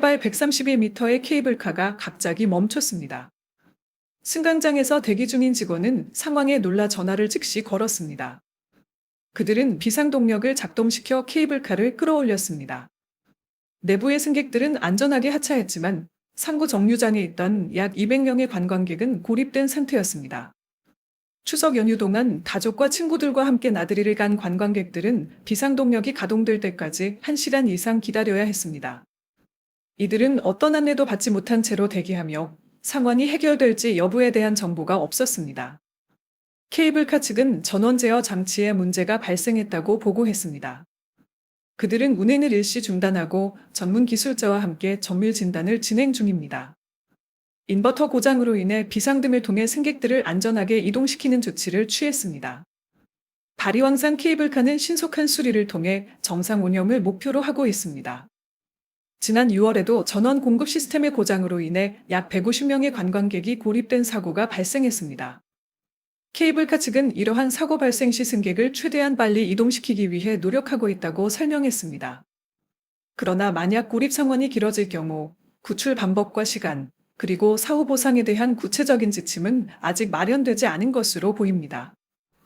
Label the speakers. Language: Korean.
Speaker 1: 발 132m의 케이블카가 갑자기 멈췄습니다. 승강장에서 대기 중인 직원은 상황에 놀라 전화를 즉시 걸었습니다. 그들은 비상동력을 작동시켜 케이블카를 끌어올렸습니다. 내부의 승객들은 안전하게 하차했지만 상고 정류장에 있던 약 200명의 관광객은 고립된 상태였습니다. 추석 연휴 동안 가족과 친구들과 함께 나들이를 간 관광객들은 비상동력이 가동될 때까지 1시간 이상 기다려야 했습니다. 이들은 어떤 안내도 받지 못한 채로 대기하며 상황이 해결될지 여부에 대한 정보가 없었습니다. 케이블카 측은 전원 제어 장치에 문제가 발생했다고 보고했습니다. 그들은 운행을 일시 중단하고 전문 기술자와 함께 정밀 진단을 진행 중입니다. 인버터 고장으로 인해 비상등을 통해 승객들을 안전하게 이동시키는 조치를 취했습니다. 다리왕산 케이블카는 신속한 수리를 통해 정상 운영을 목표로 하고 있습니다. 지난 6월에도 전원 공급 시스템의 고장으로 인해 약 150명의 관광객이 고립된 사고가 발생했습니다. 케이블카 측은 이러한 사고 발생 시 승객을 최대한 빨리 이동시키기 위해 노력하고 있다고 설명했습니다. 그러나 만약 고립 상황이 길어질 경우 구출 방법과 시간, 그리고 사후 보상에 대한 구체적인 지침은 아직 마련되지 않은 것으로 보입니다.